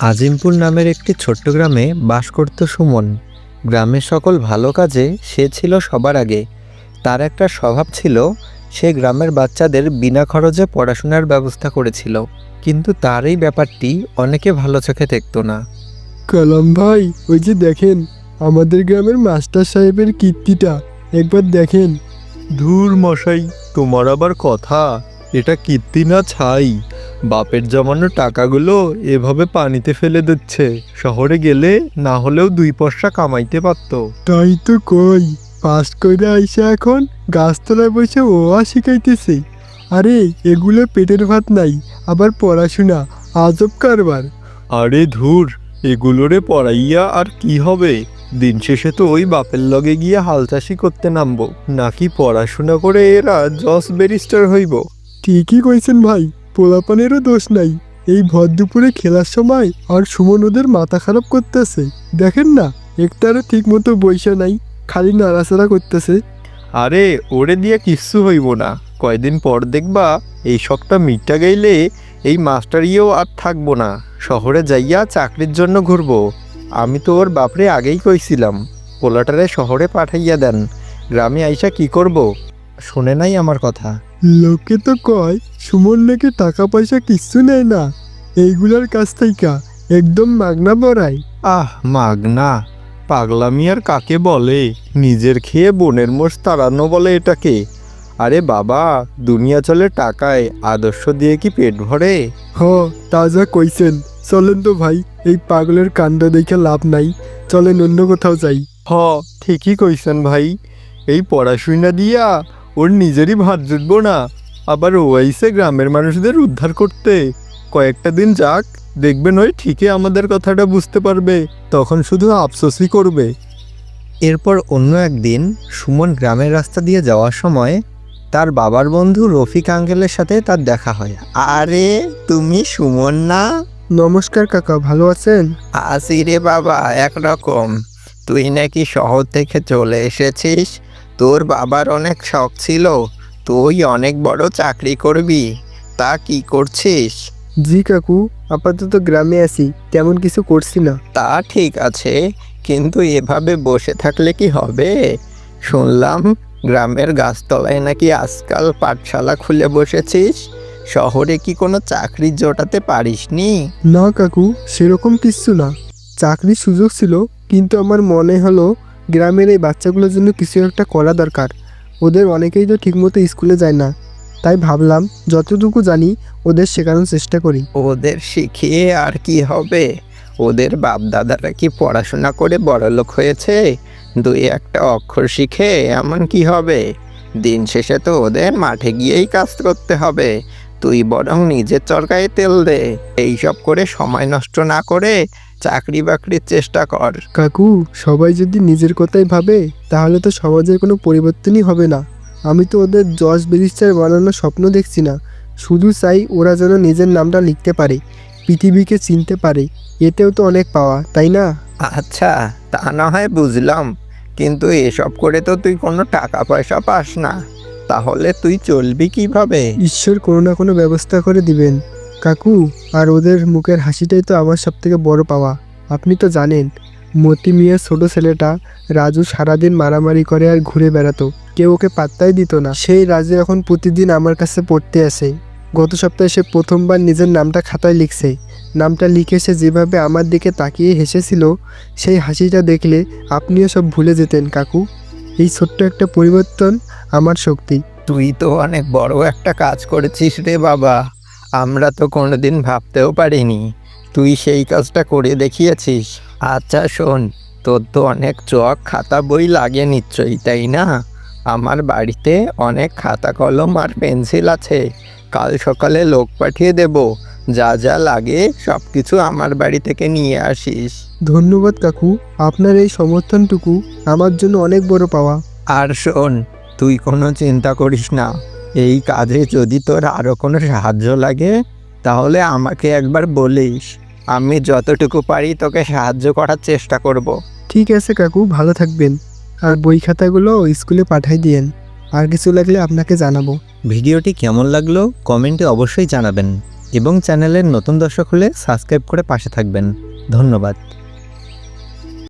আজিমপুর নামের একটি ছোট্ট গ্রামে বাস করত সুমন। গ্রামের সকল ভালো কাজে সে ছিল সবার আগে। তার একটা স্বভাব ছিল সে গ্রামের বাচ্চাদের বিনা খরচে পড়াশোনার ব্যবস্থা করেছিল। কিন্তু তার এই ব্যাপারটি অনেকে ভালো চোখে দেখত না। কালাম ভাই ওই যে দেখেন আমাদের গ্রামের মাস্টার সাহেবের কীর্তিটা একবার দেখেন। ধুর মশাই তোমার আবার কথা? এটা কীর্তি না ছাই? বাপের জমানো টাকাগুলো এভাবে পানিতে ফেলে দিচ্ছে। শহরে গেলে না হলেও দুই পয়সা কামাইতে পারতো। তাই তো কই পাস করে আইসা এখন গাছতলায় বসে ওয়া শিখাইতেছে। আরে এগুলো পেটের ভাত নাই আবার পড়াশোনা আজব কারবার। আরে ধুর এগুলোরে পড়াইয়া আর কি হবে? দিন শেষে তো ওই বাপের লগে গিয়ে হাল চাষি করতে নামবো। নাকি পড়াশোনা করে এরা জজ ব্যারিস্টার হইব? ঠিকই কইছেন ভাই পোলাপানেরও দোষ নাই। এই ভর দুপুরে খেলার সময় আর সুমন ওদের মাথা খারাপ করতেছে। দেখেন না, একটারও ঠিক মতো বৈশা নাই, খালি নাড়াচাড়া করতেছে। আরে, ওরে দিয়ে কিচ্ছু হইব না। কয়দিন পর দেখবা, এই সবটা মিটটা গেলে এই মাস্টারিও আর থাকব না। শহরে যাইয়া চাকরির জন্য ঘুরবো। আমি তো ওর বাপরে আগেই কইছিলাম, পোলাটারে শহরে পাঠাইয়া দেন। গ্রামে আইসা কি করব? শুনে নাই আমার কথা? লোকে তো কয় সুমন নাকি টাকা পয়সা কিচ্ছু নেয় না। এইগুলার কাছ থেকে একদম মাগনা বড়াই। আহ মাগনা। পাগলামি আর কাকে বলে? নিজের খেয়ে বোনের মোষ তাড়ানো বলে এটাকে আরে বাবা দুনিয়া চলে টাকায় আদর্শ দিয়ে কি পেট ভরে? হ তাজা কইছেন। চলেন তো ভাই এই পাগলের কাণ্ড দেখে লাভ নাই। চলেন অন্য কোথাও যাই। হ ঠিকই কইছেন ভাই। এই পড়াশুনা দিয়া ওর নিজেরই ভাত জুটবো না। আবার ও আইসে গ্রামের মানুষদের উদ্ধার করতে। কয়েকটা দিন যাক দেখবেন ওই ঠিকই আমাদের কথাটা বুঝতে পারবে। তখন শুধু আফসোসই করবে। এরপর অন্য একদিন সুমন গ্রামের রাস্তা দিয়ে যাওয়ার সময় তার বাবার বন্ধু রফিক আঙ্কেলের সাথে তার দেখা হয়। আরে তুমি সুমন না? নমস্কার কাকা ভালো আছেন? আসি রে বাবা একরকম। তুই নাকি শহর থেকে চলে এসেছিস? তোর বাবার অনেক শখ ছিল তুই অনেক বড় চাকরি করবি তা কি করছিস? জি কাকু আপাতত গ্রামে আছি তেমন কিছু করছি না। তা ঠিক আছে কিন্তু এভাবে বসে থাকলে কি হবে? শুনলাম গ্রামের গাছতলায় নাকি আজকাল পাঠশালা খুলে বসেছিস শহরে কি কোনো চাকরি জোটাতে পারিসনি না? কাকু সেরকম কিচ্ছু না। চাকরির সুযোগ ছিল কিন্তু আমার মনে হলো গ্রামের এই বাচ্চাগুলোর জন্য কিছু একটা করা দরকার। ওদের অনেকেই তো ঠিকমতো স্কুলে যায় না। তাই ভাবলাম, যতটুকু জানি, ওদের শেখানোর চেষ্টা করি। ওদের শিখিয়ে আর কি হবে? ওদের বাপ দাদারা কি পড়াশোনা করে বড়লোক হয়েছে? দুই একটা অক্ষর শিখে এমন কি হবে? দিন শেষে তো ওদের মাঠে গিয়েই কাজ করতে হবে। তুই বরং নিজের চরকায় তেল দে। এইসব করে সময় নষ্ট না করে চাকরি বাকরির চেষ্টা কর। কাকু সবাই যদি নিজের কথাই ভাবে তাহলে তো সমাজের কোনো পরিবর্তনই হবে না। আমি তো ওদের জজ ব্যারিস্টার বানানোর স্বপ্ন দেখছি না। শুধু চাই ওরা যেন নিজের নামটা লিখতে পারে পৃথিবীকে চিনতে পারে। এতেও তো অনেক পাওয়া তাই না? আচ্ছা তা না হয় বুঝলাম। কিন্তু এসব করে তো তুই কোনো টাকা পয়সা পাস না। তাহলে তুই চলবি কীভাবে? ঈশ্বর কোনো না কোনো ব্যবস্থা করে দিবেন। কাকু আর ওদের মুখের হাসিটাই তো আমার সব থেকে বড় পাওয়া। আপনি তো জানেন, মতি মিয়ার ছোট ছেলেটা রাজু সারাদিন মারামারি করে আর ঘুরে বেড়াতো। কেউ ওকে পাত্তাই দিত না। সেই রাজু এখন প্রতিদিন আমার কাছে পড়তে আসে। গত সপ্তাহে সে প্রথমবার নিজের নামটা খাতায় লিখছে। নামটা লিখে সে যেভাবে আমার দিকে তাকিয়ে হেসেছিল, সেই হাসিটা দেখলে আপনিও সব ভুলে যেতেন, কাকু। এই ছোট্ট একটা পরিবর্তন আমার শক্তি। তুই তো অনেক বড় একটা কাজ করেছিস রে বাবা। আমরা তো কোনোদিন ভাবতেও পারিনি। তুই সেই কাজটা করে দেখিয়েছিস। আচ্ছা শোন তোর তো অনেক চক খাতা বই লাগে নিশ্চয়ই তাই না? আমার বাড়িতে অনেক খাতা কলম আর পেন্সিল আছে। কাল সকালে লোক পাঠিয়ে দেব। যা যা লাগে সব কিছু আমার বাড়ি থেকে নিয়ে আসিস। ধন্যবাদ কাকু আপনার এই সমর্থনটুকু আমার জন্য অনেক বড় পাওয়া। আর শোন তুই কোনো চিন্তা করিস না। এই কাজে যদি তোর আরও কোনো সাহায্য লাগে তাহলে আমাকে একবার বলিস। আমি যতটুকু পারি তোকে সাহায্য করার চেষ্টা করব। ঠিক আছে কাকু ভালো থাকবেন। আর বই খাতাগুলো স্কুলে পাঠাই দিয়েন। আর কিছু লাগলে আপনাকে জানাব। ভিডিওটি কেমন লাগল কমেন্টে অবশ্যই জানাবেন এবং চ্যানেলের নতুন দর্শক হলে সাবস্ক্রাইব করে পাশে থাকবেন। ধন্যবাদ।